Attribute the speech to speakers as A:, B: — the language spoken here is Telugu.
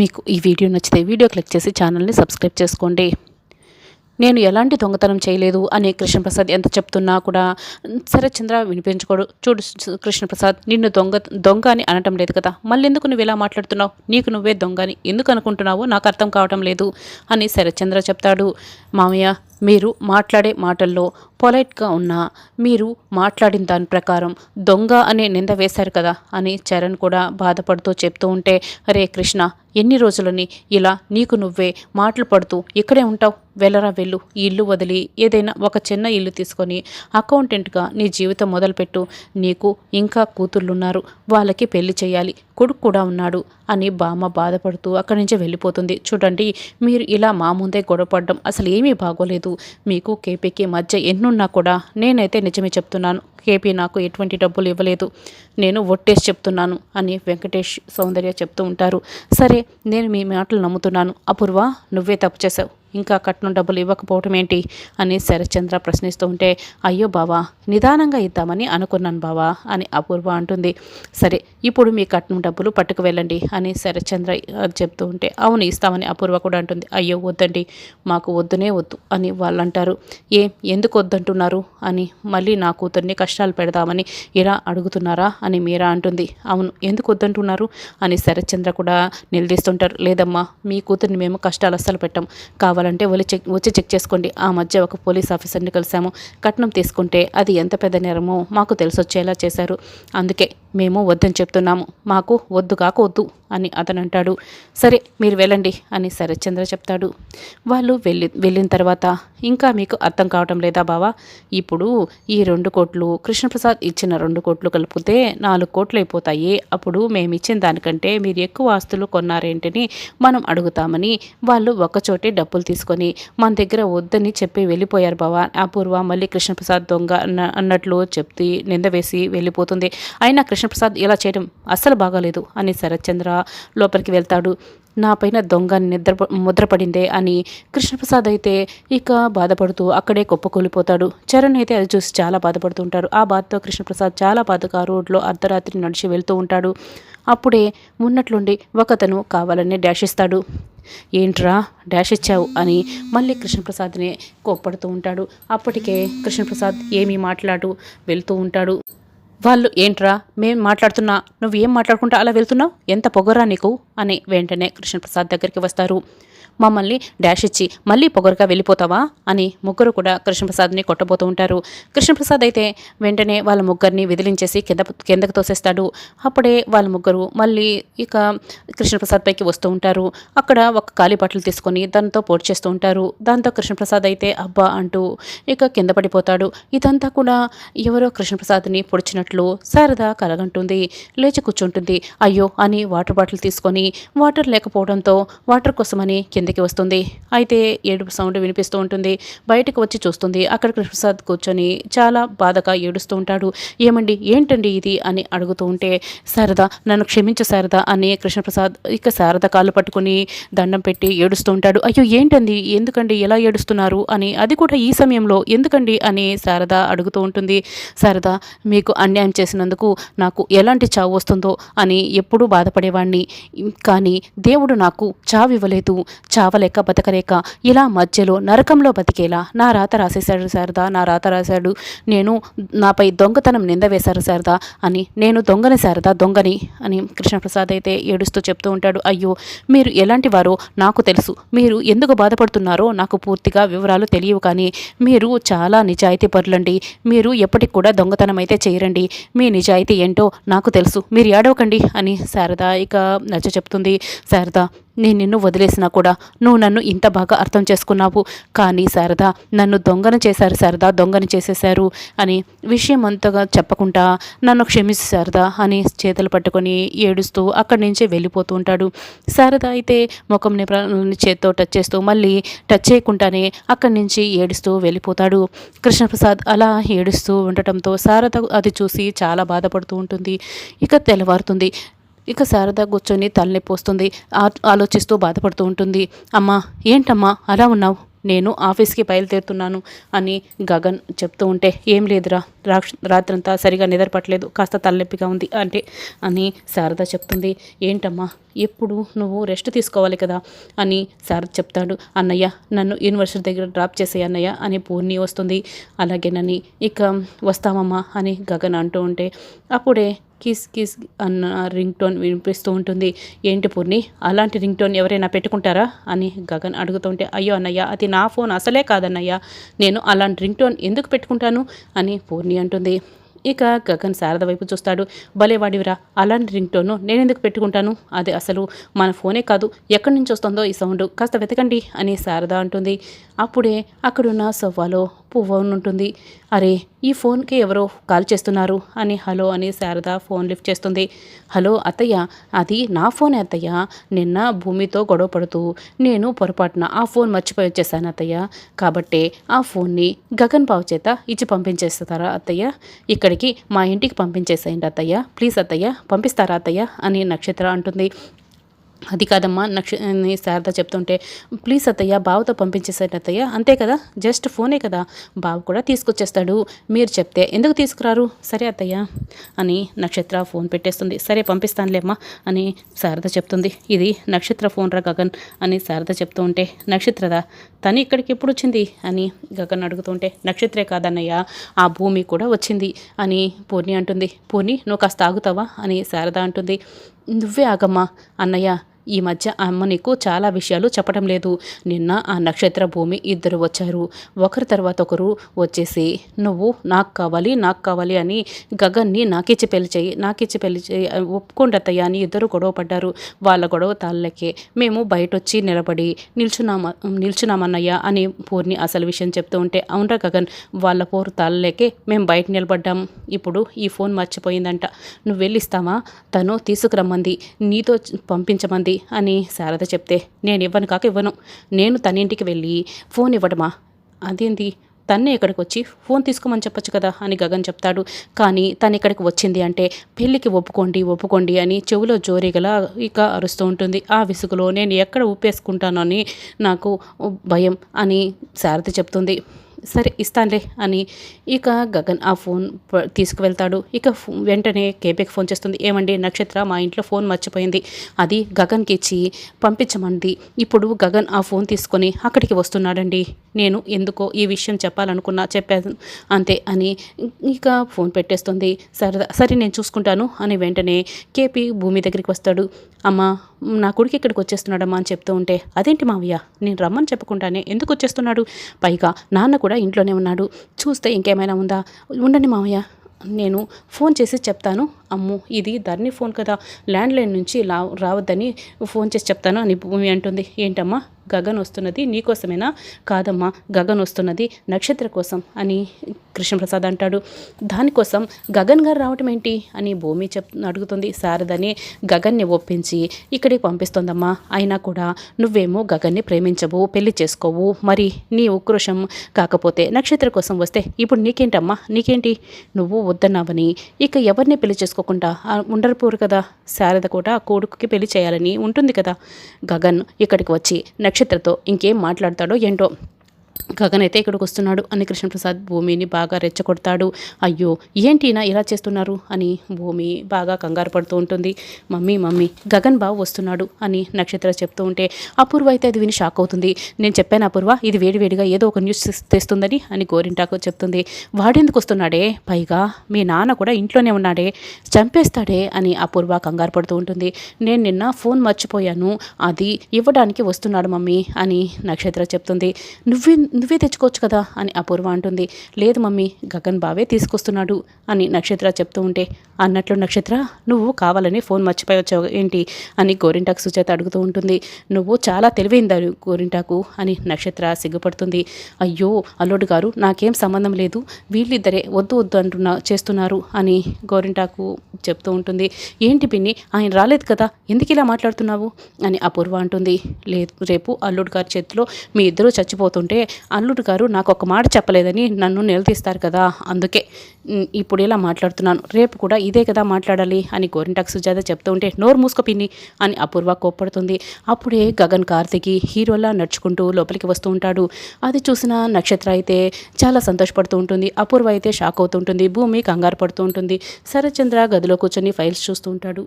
A: మీకు ఈ వీడియో నచ్చితే వీడియో క్లిక్ చేసి ఛానల్ని సబ్స్క్రైబ్ చేసుకోండి. నేను ఎలాంటి దొంగతనం చేయలేదు అని కృష్ణప్రసాద్ ఎంత చెప్తున్నా కూడా సరే చంద్ర వినిపించుకోడు. చూడు కృష్ణప్రసాద్ నిన్ను దొంగ దొంగ అని అనటం లేదు కదా. మళ్ళీ ఎందుకు నువ్వు ఇలా మాట్లాడుతున్నావు? నీకు నువ్వే దొంగ అని ఎందుకు అనుకుంటున్నావో నాకు అర్థం కావటం లేదు అని శరత్చంద్ర చెప్తాడు. మామయ్య మీరు మాట్లాడే మాటల్లో పొలైట్గా ఉన్నా మీరు మాట్లాడిన దాని ప్రకారం దొంగ అనే నింద వేశారు కదా అని చరణ్ కూడా బాధపడుతూ చెప్తూ ఉంటే అరే కృష్ణ ఎన్ని రోజులని ఇలా నీకు నువ్వే మాటలు పడుతూ ఇక్కడే ఉంటావు? వెళ్ళరా వెళ్ళు. ఈ ఇల్లు వదిలి ఏదైనా ఒక చిన్న ఇల్లు తీసుకొని అకౌంటెంట్గా నీ జీవితం మొదలుపెట్టు. నీకు ఇంకా కూతుళ్ళున్నారు వాళ్ళకి పెళ్ళి చేయాలి. కొడుకు కూడా ఉన్నాడు. అని బామ్మ బాధపడుతూ అక్కడి నుంచి వెళ్ళిపోతుంది. చూడండి మీరు ఇలా మా ముందే గొడవపడడం అసలు ఏమీ బాగోలేదు. మీకు కేపీకి మధ్య ఎన్నున్నా కూడా నేనైతే నిజమే చెప్తున్నాను. కేపీ నాకు ఎటువంటి డబ్బులు ఇవ్వలేదు. నేను ఒట్టేసి చెప్తున్నాను అని వెంకటేష్ సౌందర్య చెప్తూ ఉంటారు. సరే నేను మీ మాటలు నమ్ముతున్నాను. అపూర్వ నువ్వే తప్పు చేసావు ఇంకా కట్నం డబ్బులు ఇవ్వకపోవటం ఏంటి? అని శరత్చంద్ర ప్రశ్నిస్తూ ఉంటే అయ్యో బావా నిదానంగా ఇద్దామని అనుకున్నాను బావా అని అపూర్వ అంటుంది. సరే ఇప్పుడు మీ కట్నం డబ్బులు పట్టుకు వెళ్ళండి అని శరత్చంద్ర చెప్తూ ఉంటే అవును ఇస్తామని అపూర్వ కూడా అంటుంది. అయ్యో వద్దండి మాకు వద్దునే వద్దు అని వాళ్ళు అంటారు ఏం ఎందుకు వద్దంటున్నారు? అని మళ్ళీ నా కూతుర్ని కష్టాలు పెడదామని ఇలా అడుగుతున్నారా? అని మీరా అంటుంది. అవును ఎందుకు వద్దంటున్నారు? అని శరత్చంద్ర కూడా నిలదీస్తుంటారు. లేదమ్మా మీ కూతుర్ని మేము కష్టాలు అస్సలు పెట్టాం. కావాలంటే వచ్చి చెక్ వచ్చి చెక్ చేసుకోండి. ఆ మధ్య ఒక పోలీస్ ఆఫీసర్ని కలిసాము. కట్నం తీసుకుంటే అది ఎంత పెద్ద నేరమో మాకు తెలిసొచ్చేలా చేశారు. అందుకే మేము వద్దని చెప్తున్నాము. మాకు వద్దు కాక వద్దు అని అతను అంటాడు. సరే మీరు వెళ్ళండి అని శరత్చంద్ర చెప్తాడు. వాళ్ళు వెళ్ళి వెళ్ళిన తర్వాత ఇంకా మీకు అర్థం కావటం లేదా బావా? ఇప్పుడు ఈ రెండు కోట్లు కృష్ణప్రసాద్ ఇచ్చిన రెండు కోట్లు కలిపితే నాలుగు కోట్లు అయిపోతాయి. అప్పుడు మేము ఇచ్చిన దానికంటే మీరు ఎక్కువ ఆస్తులు కొన్నారేంటని మనం అడుగుతామని వాళ్ళు ఒక్కచోటే డబ్బులు తీసుకొని మన దగ్గర వద్దని చెప్పి వెళ్ళిపోయారు బావా. అపూర్వ మళ్ళీ కృష్ణప్రసాద్ దొంగ అన్నట్లు చెప్తే నింద వేసి వెళ్ళిపోతుంది. అయినా కృష్ణ కృష్ణప్రసాద్ ఇలా చేయడం అస్సలు బాగాలేదు అని శరత్చంద్ర లోపలికి వెళ్తాడు. నా పైన దొంగ నిద్ర ముద్రపడిందే అని కృష్ణప్రసాద్ అయితే ఇక బాధపడుతూ అక్కడే కుప్పకూలిపోతాడు. చరణ్ అయితే అది చూసి చాలా బాధపడుతూ ఉంటారు ఆ బాధతో కృష్ణప్రసాద్ చాలా బాధగా రోడ్లో అర్ధరాత్రి నడిచి వెళ్తూ ఉంటాడు. అప్పుడే ఉన్నట్లుండి ఒకతను కావాలని డాష్ ఇస్తాడు. ఏంట్రా డాష్ ఇచ్చావు? అని మళ్ళీ కృష్ణప్రసాద్ని కోప్పడుతూ ఉంటాడు. అప్పటికే కృష్ణప్రసాద్ ఏమీ మాట్లాడు వెళ్తూ ఉంటాడు. వాళ్ళు ఏంట్రా? మేం మాట్లాడుతున్నా. నువ్వు ఏం మాట్లాడుకుంటా అలా వెళ్తున్నావు? ఎంత పొగరా నీకు? అని వెంటనే కృష్ణప్రసాద్ దగ్గరికి వస్తారు. మమ్మల్ని డాష్ ఇచ్చి మళ్ళీ పొగరుగా వెళ్ళిపోతావా? అని ముగ్గురు కూడా కృష్ణప్రసాద్ని కొట్టబోతూ ఉంటారు. కృష్ణప్రసాద్ అయితే వెంటనే వాళ్ళ ముగ్గురిని విదిలించేసి కింద కిందకు తోసేస్తాడు. అప్పుడే వాళ్ళ ముగ్గురు మళ్ళీ ఇక కృష్ణప్రసాద్ పైకి వస్తూ ఉంటారు. అక్కడ ఒక ఖాళీ బట్టలు తీసుకొని దాంతో పోటీ చేస్తూ ఉంటారు. దాంతో కృష్ణప్రసాద్ అయితే అబ్బా అంటూ ఇక కింద పడిపోతాడు. ఇదంతా కూడా ఎవరో కృష్ణప్రసాద్ని పొడిచినట్లు శారద కలగంటుంది. లేచి కూర్చుంటుంది. అయ్యో అని వాటర్ బాటిల్ తీసుకొని వాటర్ లేకపోవడంతో వాటర్ కోసమని కింద కిందకి వస్తుంది. అయితే ఏడుపు సౌండ్ వినిపిస్తూ ఉంటుంది. బయటకు వచ్చి చూస్తుంది. అక్కడ కృష్ణప్రసాద్ కూర్చొని చాలా బాధగా ఏడుస్తూ ఉంటాడు. ఏమండి ఏంటండి ఇది అని అడుగుతూ ఉంటే శారద నన్ను క్షమించు శారద అని కృష్ణప్రసాద్ ఇక శారద కాళ్ళు పట్టుకుని దండం పెట్టి ఏడుస్తూ ఉంటాడు. అయ్యో ఏంటండి? ఎందుకండి ఎలా ఏడుస్తున్నారు అని? అది కూడా ఈ సమయంలో ఎందుకండి అని శారద అడుగుతూ ఉంటుంది. శారద మీకు అన్యాయం చేసినందుకు నాకు ఎలాంటి చావు వస్తుందో అని ఎప్పుడూ బాధపడేవాణ్ణి. కానీ దేవుడు నాకు చావు ఇవ్వలేదు. చావలేక బతకలేక ఇలా మధ్యలో నరకంలో బతికేలా నా రాత రాసేశాడు శారదా నా రాత రాశాడు. నేను నాపై దొంగతనం నింద వేశారు శారదా అని నేను దొంగని శారదా దొంగని అని కృష్ణప్రసాద్ అయితే ఏడుస్తూ చెప్తూ ఉంటాడు. అయ్యో మీరు ఎలాంటి వారో నాకు తెలుసు. మీరు ఎందుకు బాధపడుతున్నారో నాకు పూర్తిగా వివరాలు తెలియవు కానీ మీరు చాలా నిజాయితీ పరులండి. మీరు ఎప్పటికి కూడా దొంగతనం అయితే చేయరండి. మీ నిజాయితీ ఏంటో నాకు తెలుసు. మీరు ఏడవకండి అని శారదా ఇక నచ్చ చెప్తుంది. శారదా నేను నిన్ను వదిలేసినా కూడా నువ్వు నన్ను ఇంత బాగా అర్థం చేసుకున్నావు. కానీ శారదా నన్ను దొంగను చేశారు శారదా దొంగను చేసేశారు అని విషయం అంతగా చెప్పకుండా నన్ను క్షమించు శారదా అని చేతులు పట్టుకొని ఏడుస్తూ అక్కడి నుంచి వెళ్ళిపోతూ ఉంటాడు. శారద అయితే ముఖం చేత్తో టచ్ చేస్తూ మళ్ళీ టచ్ చేయకుండానే అక్కడి నుంచి ఏడుస్తూ వెళ్ళిపోతాడు. కృష్ణప్రసాద్ అలా ఏడుస్తూ ఉండటంతో శారద అది చూసి చాలా బాధపడుతూ ఉంటుంది. ఇక తెల్లవారుతుంది. ఇక శారద కూర్చొని తలనొప్పి వస్తుంది ఆ- ఆలోచిస్తూ బాధపడుతూ ఉంటుంది. అమ్మా ఏంటమ్మా అలా ఉన్నావు? నేను ఆఫీస్కి బయలుదేరుతున్నాను అని గగన్ చెప్తూ ఉంటే ఏం లేదురా రాక్ష రాత్రంతా సరిగా నిద్రపట్టలేదు కాస్త తలనొప్పిగా ఉంది అంటే అని శారద చెప్తుంది. ఏంటమ్మా ఎప్పుడు నువ్వు రెస్ట్ తీసుకోవాలి కదా అని శారద చెప్తాడు. అన్నయ్య నన్ను యూనివర్సిటీ దగ్గర డ్రాప్ చేసే అన్నయ్య అని పూర్ణి వస్తుంది. అలాగేనని ఇక వస్తామమ్మా అని గగన్ అంటూ ఉంటే అప్పుడే కిస్ కిస్ అన్న రింగ్ టోన్ వినిపిస్తూ ఉంటుంది. ఏంటి పూర్ణి? అలాంటి రింగ్ టోన్ ఎవరైనా పెట్టుకుంటారా? అని గగన్ అడుగుతుంటే అయ్యో అన్నయ్య అది నా ఫోన్ అసలే కాదన్నయ్య. నేను అలాంటి రింగ్ టోన్ ఎందుకు పెట్టుకుంటాను? అని పూర్ణి అంటుంది. ఇక గగన్ శారద వైపు చూస్తాడు. భలేవాడివిరా అలాంటి రింగ్ టోను నేనెందుకు పెట్టుకుంటాను? అది అసలు మన ఫోనే కాదు. ఎక్కడి నుంచి వస్తుందో ఈ సౌండ్. కాస్త వెతకండి అని శారద అంటుంది. అప్పుడే అక్కడున్న సవ్వాలో ఫోన్ ఉంటుంది. అరే ఈ ఫోన్కి ఎవరో కాల్ చేస్తున్నారు? అని హలో అని శారద ఫోన్ లిఫ్ట్ చేస్తుంది. హలో అత్తయ్య అది నా ఫోన్ అత్తయ్య? నిన్న భూమితో గొడవ పడుతూ నేను పొరపాటున ఆ ఫోన్ మర్చిపోయి వచ్చేసాను అత్తయ్య. కాబట్టే ఆ ఫోన్ని గగన్ బాబు చేత ఇచ్చి పంపించేస్తారా అత్తయ్య? ఇక్కడికి మా ఇంటికి పంపించేసేయండి అత్తయ్య. ప్లీజ్ అత్తయ్య పంపిస్తారా అత్తయ్య? అని నక్షత్ర అంటుంది. అది కాదమ్మా నక్ష శారద చెప్తుంటే ప్లీజ్ అత్తయ్య బావతో పంపించేసాడు అత్తయ్య అంతే కదా జస్ట్ ఫోనే కదా బావ కూడా తీసుకొచ్చేస్తాడు మీరు చెప్తే ఎందుకు తీసుకురారు? సరే అత్తయ్య అని నక్షత్ర ఫోన్ పెట్టేస్తుంది. సరే పంపిస్తానులేమ్మా అని శారద చెప్తుంది. ఇది నక్షత్ర ఫోన్ రా గగన్ అని శారద చెప్తూ ఉంటే నక్షత్రదా తను ఇక్కడికి ఎప్పుడు వచ్చింది? అని గగన్ అడుగుతుంటే నక్షత్రే కాదన్నయ్య ఆ భూమి కూడా వచ్చింది అని పూర్ణి అంటుంది. పూర్ణి నువ్వు కాస్త ఆగుతావా? అని శారద అంటుంది. నువ్వే ఆగమ్మా అన్నయ్య ఈ మధ్య అమ్మ నీకు చాలా విషయాలు చెప్పడం లేదు. నిన్న ఆ నక్షత్ర భూమి ఇద్దరు వచ్చారు. ఒకరి తర్వాత ఒకరు వచ్చేసి నువ్వు నాకు కావాలి నాకు కావాలి అని గగన్ని నాకిచ్చి పెళ్ళి చేయి నాకిచ్చి పెళ్ళి చేయి ఒప్పుకోండి అని ఇద్దరు గొడవ పడ్డారు. వాళ్ళ గొడవ తాళ్ళకే మేము బయట వచ్చి నిలబడి నిల్చున్నామ నిల్చున్నామన్నయ్య అని పూర్ణి అసలు విషయం చెప్తూ ఉంటే అవునరా గగన్ వాళ్ళ పోరు తాళ్ళకే మేము బయట నిలబడ్డాం. ఇప్పుడు ఈ ఫోన్ మర్చిపోయిందంట. నువ్వు వెళ్ళిస్తావా తను తీసుకురమ్మంది నీతో పంపించమంది అని శారద చెప్తే నేను ఇవ్వను కాక ఇవ్వను. నేను తన ఇంటికి వెళ్ళి ఫోన్ ఇవ్వడమా? అదేంటి తన్నే ఇక్కడికి వచ్చి ఫోన్ తీసుకోమని చెప్పొచ్చు కదా అని గగన్ చెప్తాడు. కానీ తను ఇక్కడికి వచ్చింది అంటే పెళ్ళికి ఒప్పుకోండి ఒప్పుకోండి అని చెవిలో జోరీగల ఇక అరుస్తూ ఉంటుంది. ఆ విసుగులో నేను ఎక్కడ ఊపేసుకుంటానని నాకు భయం అని శారద చెప్తుంది. సరే ఇస్తానులే అని. ఇక గగన్ ఆ ఫోన్ తీసుకువెళ్తాడు. ఇక వెంటనే కేపీకి ఫోన్ చేస్తుంది. ఏమండి నక్షత్ర మా ఇంట్లో ఫోన్ మర్చిపోయింది. అది గగన్కి ఇచ్చి పంపించమంది. ఇప్పుడు గగన్ ఆ ఫోన్ తీసుకొని అక్కడికి వస్తున్నాడండి. నేను ఎందుకో ఈ విషయం చెప్పాలనుకున్నా చెప్పాను అంతే అని ఇక ఫోన్ పెట్టేస్తుంది. సరదా సరే నేను చూసుకుంటాను అని వెంటనే కేపీ భూమి దగ్గరికి వస్తాడు. అమ్మ నా కొడుకు ఇక్కడికి వచ్చేస్తున్నాడమ్మా అని చెప్తూ ఉంటే అదేంటి మావయ్య? నేను రమ్మని చెప్పకుండానే ఎందుకు వచ్చేస్తున్నాడు? పైగా నాన్న కూడా ఇంట్లోనే ఉన్నాడు. చూస్తే ఇంకేమైనా ఉందా? ఉండండి మావయ్య. నేను ఫోన్ చేసి చెప్తాను. అమ్ము ఇది ధరణి ఫోన్ కదా. ల్యాండ్లైన్ నుంచి లా రావద్దని ఫోన్ చేసి చెప్తాను అని భూమి అంటుంది. ఏంటమ్మా? గగన్ వస్తున్నది నీకోసమేనా? కాదమ్మా గగన్ వస్తున్నది నక్షత్ర కోసం అని కృష్ణప్రసాద్ అంటాడు. దానికోసం గగన్ గారు రావటం ఏంటి అని భూమి చెప్ అడుగుతుంది శారదని. గగన్ని ఒప్పించి ఇక్కడికి పంపిస్తోందమ్మా. అయినా కూడా నువ్వేమో గగన్ని ప్రేమించవు పెళ్ళి చేసుకోవు. మరి నీ ఉక్రోషం కాకపోతే నక్షత్ర కోసం వస్తే ఇప్పుడు నీకేంటమ్మా? నీకేంటి? నువ్వు వద్దన్నావని ఇక ఎవరిని పెళ్ళి చేసుకోకుండా ఉండరుపోరు కదా? శారద కూడా కొడుకుకి పెళ్ళి చేయాలని ఉంటుంది కదా. గగన్ ఇక్కడికి వచ్చి నక్షత్రతో ఇంకేం మాట్లాడతాడో ఏంటో గగన్ అయితే ఇక్కడికి వస్తున్నాడు అని కృష్ణప్రసాద్ భూమిని బాగా రెచ్చగొడతాడు. అయ్యో ఏంటి నా ఇలా చేస్తున్నారు? అని భూమి బాగా కంగారు పడుతూ ఉంటుంది. మమ్మీ మమ్మీ గగన్ బాబు వస్తున్నాడు అని నక్షత్ర చెప్తూ ఉంటే అపూర్వ అయితే అది విని షాక్ అవుతుంది. నేను చెప్పాను అపూర్వ ఇది వేడివేడిగా ఏదో ఒక న్యూస్ తెస్తుందని అని గోరింటాకు చెప్తుంది. వాడెందుకు వస్తున్నాడే? పైగా మీ నాన్న కూడా ఇంట్లోనే ఉన్నాడే. చంపేస్తాడే అని అపూర్వ కంగారు పడుతూ ఉంటుంది. నేను నిన్న ఫోన్ మర్చిపోయాను. అది ఇవ్వడానికి వస్తున్నాడు మమ్మీ అని నక్షత్ర చెప్తుంది. నువ్వే నువ్వే తెచ్చుకోవచ్చు కదా అని అపూర్వ అంటుంది. లేదు మమ్మీ గగన్ బావే తీసుకొస్తున్నాడు అని నక్షత్ర చెప్తూ ఉంటే అన్నట్లు నక్షత్ర నువ్వు కావాలని ఫోన్ మర్చిపోయి వచ్చావు ఏంటి అని గోరింటాకు సుచేత అడుగుతూ ఉంటుంది. నువ్వు చాలా తెలివైందారు గోరింటాకు అని నక్షత్ర సిగ్గుపడుతుంది. అయ్యో అల్లుడు గారు నాకేం సంబంధం లేదు. వీళ్ళిద్దరే వద్దు వద్దు అంటున్నా చేస్తున్నారు అని గోరింటాకు చెప్తూ ఉంటుంది. ఏంటి పిన్ని ఆయన రాలేదు కదా ఎందుకు ఇలా మాట్లాడుతున్నావు? అని అపూర్వ అంటుంది. లేదు రేపు అల్లుడు గారి చేతిలో మీ ఇద్దరూ చచ్చిపోతుంటే అల్లుడు గారు నాకు ఒక మాట చెప్పలేదని నన్ను నిలదీస్తారు కదా అందుకే ఇప్పుడు ఇలా మాట్లాడుతున్నాను. రేపు కూడా ఇదే కదా మాట్లాడాలి అని గోరింటాకు సుజాత చెప్తూ ఉంటే నోరు మూసుకో పిన్ని అని అపూర్వ కోప్పడుతుంది. అప్పుడే గగన్ కార్తికి హీరోలా నడుచుకుంటూ లోపలికి వస్తూ ఉంటాడు. అది చూసిన నక్షత్ర అయితే చాలా సంతోషపడుతూ ఉంటుంది. అపూర్వ అయితే షాక్ అవుతూ ఉంటుంది. భూమి కంగారు పడుతూ ఉంటుంది. శరత్చంద్ర గదిలో కూర్చొని ఫైల్స్ చూస్తూ ఉంటాడు.